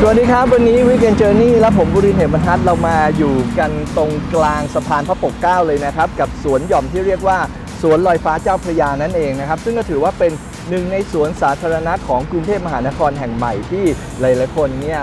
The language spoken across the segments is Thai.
สวัสดีครับ วันนี้วิกเกนเจอร์นี่และผมบุรินเหมบรรทัดเรามาอยู่กันตรงกลางสะพานพระปกเกล้าเลยนะครับ กับสวนหย่อมที่เรียกว่าสวนลอยฟ้าเจ้าพระยานั่นเองนะครับ ซึ่งก็ถือว่าเป็นหนึ่งในสวนสาธารณะของกรุงเทพมหานครแห่งใหม่ที่หลายๆคนเนี่ย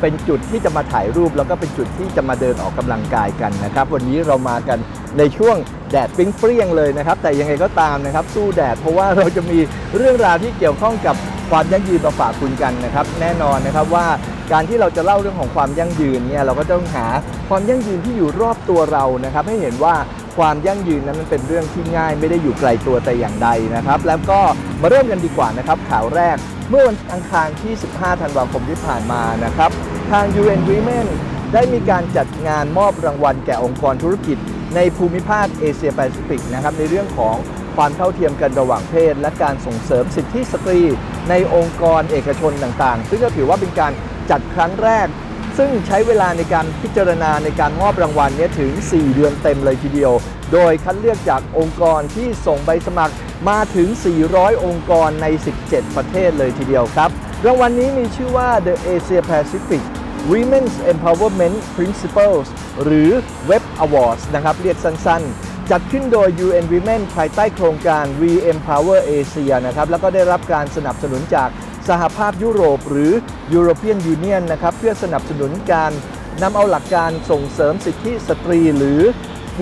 เป็นจุดที่จะมาถ่ายรูป แล้วก็เป็นจุดที่จะมาเดินออกกำลังกายกันนะครับ วันนี้เรามากันในช่วงแดดปิ้งเปรี้ยงเลยนะครับ แต่ยังไงก็ตามนะครับ สู้แดดเพราะว่าเราจะมีเรื่องราวที่เกี่ยวข้องกับ ความยั่งยืนมาฝากคุณกันนะครับ แน่นอนนะครับว่าการที่เราจะเล่าเรื่องของความยั่งยืนเนี่ยเราก็ต้องหาความยั่งยืนที่อยู่รอบตัวเรานะครับ ให้เห็นว่าความยั่งยืนนั้นมันเป็นเรื่องที่ง่ายไม่ได้อยู่ไกลตัวแต่อย่างใดนะครับ แล้วก็มาเริ่มกันดีกว่านะครับข่าวแรกเมื่อวันอังคารที่ 15 ธันวาคมที่ผ่านมานะครับทาง UN Women ได้มีการจัดงานมอบรางวัลแก่องค์กรธุรกิจในภูมิภาคเอเชียแปซิฟิกนะครับในเรื่องของ ความเท่าเทียมกันระหว่างเพศ และการส่งเสริมสิทธิสตรี ในองค์กรเอกชนต่างๆ ซึ่งก็ถือว่าเป็นการจัดครั้งแรก ซึ่งใช้เวลาในการพิจารณาในการมอบรางวัลนี้ถึง 4 เดือนเต็มเลยทีเดียว โดยคัดเลือกจากองค์กรที่ส่งใบสมัครมาถึง 400 องค์กรใน 17 ประเทศเลยทีเดียวครับ รางวัลนี้มีชื่อว่า The Asia Pacific Women's Empowerment Principles หรือ Web Awards นะครับ เรียกสั้นๆ จัดขึ้นโดย UN Women ภายใต้โครงการ We Empower Asia นะครับ แล้วก็ได้รับการสนับสนุนจากสหภาพยุโรปหรือ European Union นะครับ เพื่อสนับสนุนการนำเอาหลักการส่งเสริมสิทธิสตรีหรือ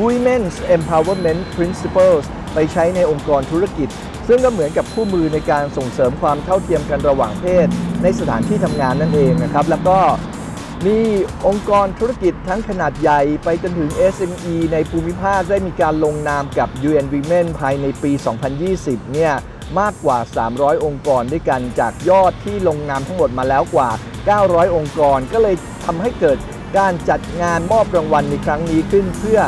Women's Empowerment Principles ไปใช้ในองค์กรธุรกิจ ซึ่งก็เหมือนกับคู่มือในการส่งเสริมความเท่าเทียมกันระหว่างเพศ ในสถานที่ทำงานนั่นเองนะครับ แล้วก็ มีองค์กรธุรกิจทั้งขนาดใหญ่ไปจนถึง SME ในภูมิภาคได้มีการลงนามกับ UN Women ภายในปี 2020 เนี่ยมากกว่า 300 องค์กรด้วยกันจากยอดที่ลงนามทั้งหมดมาแล้วกว่า 900 องค์กร ก็เลยทำให้เกิดการจัดงานมอบรางวัลในครั้งนี้ขึ้นเพื่อ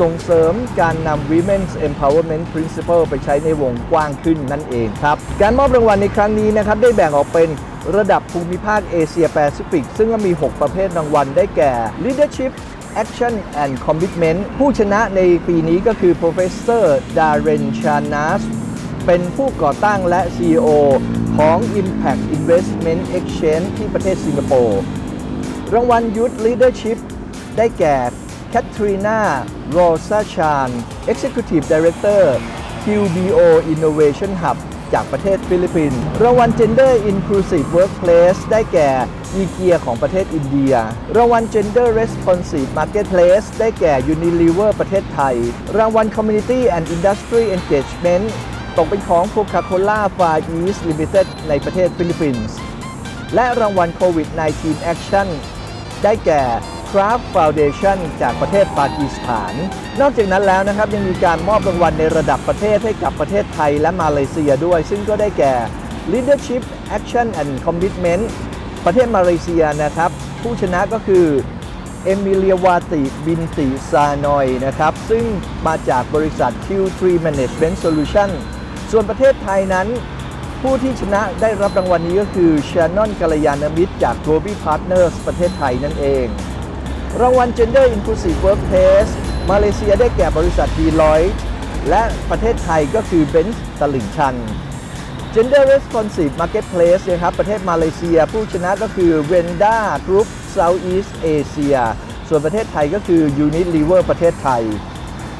ส่งเสริมการนำ Women's Empowerment Principle ไปใช้ในวงกว้างขึ้นนั่นเองครับ การมอบรางวัลในครั้งนี้นะครับได้แบ่งออกเป็น ระดับภูมิภาคเอเชียแปซิฟิก ซึ่งก็มี 6 ประเภทรางวัลได้แก่ Leadership Action and Commitment ผู้ชนะในปีนี้ก็คือ Professor Darren Chanas เป็นผู้ก่อตั้งและ CEO ของ Impact Investment Exchange ที่ประเทศสิงคโปร์รางวัล Youth Leadership ได้แก่แคทรีนาโรซาชาน Executive Director QBO Innovation Hub จากประเทศฟิลิปปินส์รางวัล Gender Inclusive Workplace ได้แก่อีเกียของประเทศอินเดีย รางวัล Gender Responsive Marketplace ได้แก่ Unilever ประเทศไทย รางวัล Community and Industry Engagement ตกเป็นของ Coca-Cola Far East Limited ในประเทศฟิลิปปินส์ และรางวัลโควิด -19 Action ได้แก่ Craft Foundation จากประเทศปากีสถาน นอกจากนั้นแล้วนะครับยังมีการมอบรางวัลในระดับประเทศให้กับประเทศไทยและมาเลเซียด้วย ซึ่งก็ได้แก่ Leadership Action and Commitment ประเทศมาเลเซียนะครับ ผู้ชนะก็คือเอมิเลียวาติบินติซานอยนะครับ ซึ่งมาจากบริษัท Q3 Management Solution ส่วนประเทศไทยนั้นผู้ที่ชนะได้รับรางวัลนี้ก็คือชานอนกัลยาณมิตรจาก Global Partners ประเทศไทยนั่นเอง รางวัล Gender Inclusive Workplace มาเลเซียได้แก่บริษัท Deloitte และประเทศไทยก็คือ Benz ตลิ่งชัน Gender Responsive Marketplace นะครับประเทศมาเลเซียผู้ชนะก็คือ Venda Group Southeast Asia ส่วนประเทศไทยก็คือ Unilever ประเทศไทย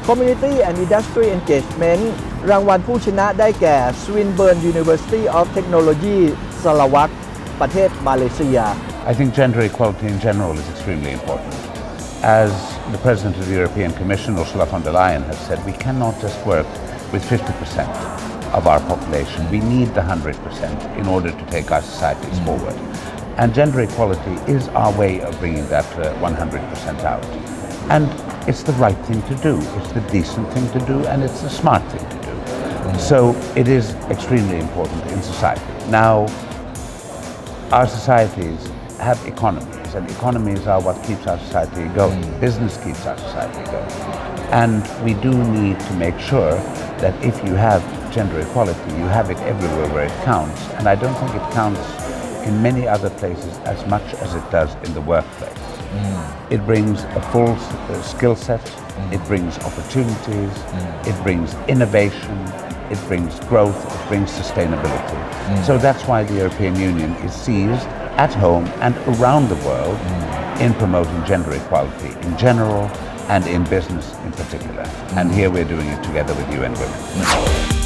Community and Industry Engagement รางวัลผู้ชนะได้แก่ Swinburne University of Technology สลวักประเทศมาเลเซีย I think gender equality in general is extremely important. As the President of the European Commission, Ursula von der Leyen, has said, we cannot just work with 50% of our population. We need the 100% in order to take our societies forward. And gender equality is our way of bringing that uh, 100% out. And it's the right thing to do, it's the decent thing to do, and it's the smart thing to do. So it is extremely important in society. Now, our societies have economies, and economies are what keeps our society going. Mm. Business keeps our society going. And we do need to make sure that if you have gender equality, you have it everywhere where it counts. And I don't think it counts in many other places as much as it does in the workplace. Mm. It brings a full uh, skill set, mm. it brings opportunities, it brings innovation, it brings growth, it brings sustainability. So that's why the European Union is seized at home and around the world in promoting gender equality in general and in business in particular. And mm. here we're doing it together with UN Women.